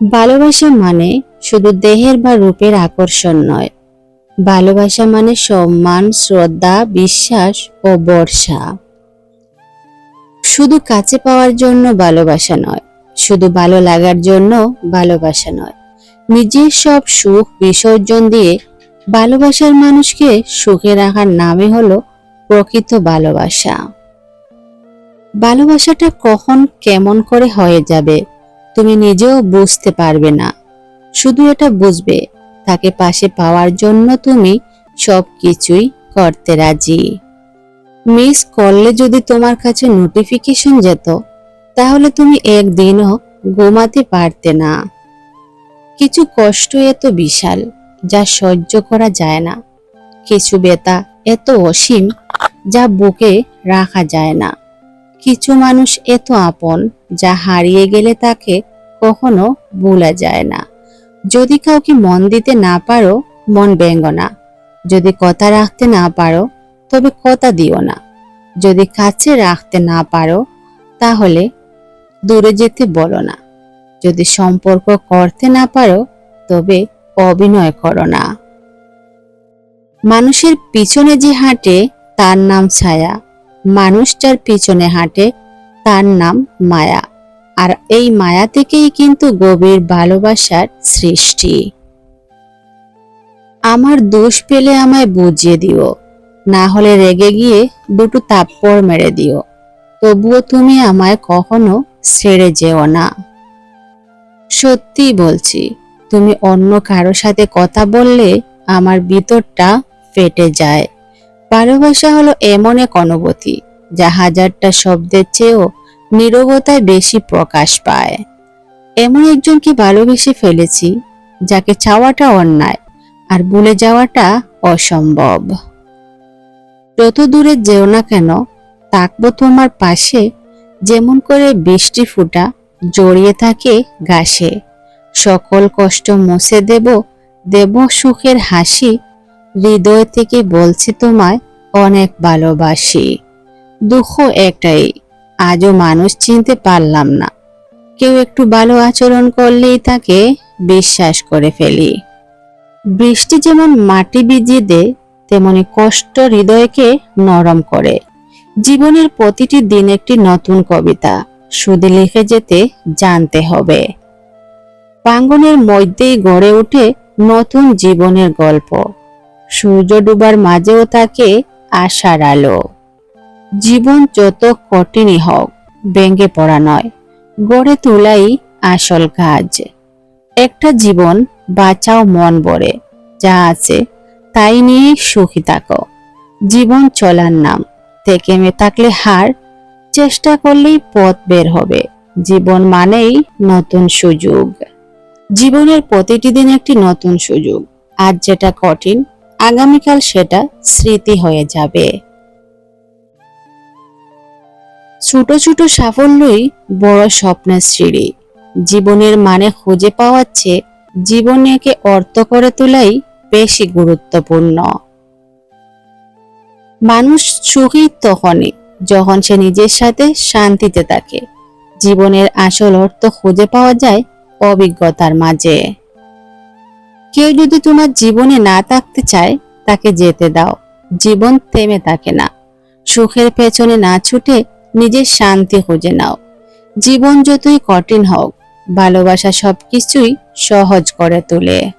ভালোবাসা মানে শুধু দেহের বা রূপের আকর্ষণ নয়। ভালোবাসা মানে সম্মান, শ্রদ্ধা, বিশ্বাস ও বর্ষা শুধু কাছে পাওয়ার জন্য ভালোবাসা নয়, শুধু ভালো লাগার জন্য ভালোবাসা নয়। নিজের সব সুখ, বিসর্জন দিয়ে ভালোবাসার মানুষকে সুখে রাখার নামে হলো প্রকৃত ভালোবাসা। ভালোবাসাটা কখন কেমন করে হয়ে যাবে তুমি নিজেও বুঝতে পারবে না। শুধু এটা বুঝবে, তাকে পাশে পাওয়ার জন্য তুমি সব কিছুই করতে রাজি। মিস করলে যদি তোমার কাছে নোটিফিকেশন যেত, তাহলে তুমি একদিনও ঘুমাতে পারতে না। কিছু কষ্ট এত বিশাল, যা সহ্য করা যায় না। কিছু বেতা এত অসীম, যা বুকে রাখা যায় না। কিছু মানুষ এত আপন যা হারিয়ে গেলে তাকে কখনো ভোলা যায় না। যদি কাউকে মন দিতে না পারো, মন ব্যঙ্গ না। যদি কথা রাখতে না পারো, তবে কথা দিও না। যদি কাছে রাখতে না পারো, তাহলে দূরে যেতে বলো না। যদি সম্পর্ক করতে না পারো, তবে অভিনয় করো না। মানুষের পিছনে যে হাঁটে, তার নাম ছায়া। মানুষ যার পিছনে হাঁটে, তার নাম মায়া। আর এই মায়া থেকেই কিন্তু গভীর ভালোবাসার সৃষ্টি। আমার দোষ পেলে আমায় বুঝিয়ে দিও, না হলে রেগে গিয়ে দুটো তাপ্পড় মেরে দিও। তবুও তুমি আমায় কখনো ছেড়ে যেও না। সত্যি বলছি, তুমি অন্য কারও সাথে কথা বললে আমার ভিতরটা ফেটে যায়। ভালোবাসা হলো এমন এক অনুভূতি, যা হাজারটা শব্দের চেয়েও নিরবতায় বেশি প্রকাশ পায়। এমন একজনকে ভালোবেসে ফেলেছি, যাকে চাওয়াটা অন্যায় আর ভুলে যাওয়াটা অসম্ভব? যত দূরে যেও না কেন থাকব তোমার পাশে, যেমন করে বৃষ্টি ফুটা জড়িয়ে থাকে ঘাসে। সকল কষ্ট মুছে দেব দেব সুখের হাসি হৃদয় থেকে বলছি তোমায়, অনেক ভালোবাসি। দুঃখ একটাই, আজও মানুষ চিনতে পারলাম না। কেউ একটু ভালো আচরণ করলেই তাকে বিশ্বাস করে ফেলি। বৃষ্টি যেমন মাটি ভিজিয়ে দেয়, তেমনি কষ্ট হৃদয়কে নরম করে। জীবনের প্রতিটি দিন একটি নতুন কবিতা, শুধু লিখে যেতে জানতে হবে। প্রাঙ্গনের মধ্যেই গড়ে ওঠে নতুন জীবনের গল্প। সূর্য ডুবার মাঝেও থাকে আশার আলো। জীবন যত কঠিনই হোক, ভেঙে পড়া নয়, গড়ে তোলাই আসল কাজ। একটা জীবন বাঁচাও মন ভরে যা আছে তাই নিয়ে সুখী থাকো। জীবন চলার নাম থেকে মে থাকলে হার, চেষ্টা করলেই পথ বের হবে। জীবন মানেই নতুন সুযোগ। জীবনের প্রতিটি দিন একটি নতুন সুযোগ। আজ যেটা কঠিন আগামীকাল সেটা স্মৃতি হয়ে যাবে। ছোট ছোট সাফল্যই বড় স্বপ্নের সিঁড়ি। জীবনের মানে খুঁজে পাওয়ার চেয়ে জীবনকে অর্থ করে তোলাই বেশি গুরুত্বপূর্ণ। মানুষ সুখী তখনই যখন সে নিজের সাথে শান্তিতে থাকে। জীবনের আসল অর্থ খুঁজে পাওয়া যায় অভিজ্ঞতার মাঝে। কেউ যদি তোমার জীবনে না থাকতে চায়, তাকে যেতে দাও। জীবন থেমে থাকে না। সুখের পেছনে না ছুটে নিজের শান্তি খুঁজে নাও। জীবন যতই কঠিন হোক, ভালোবাসা সবকিছুই সহজ করে তোলে।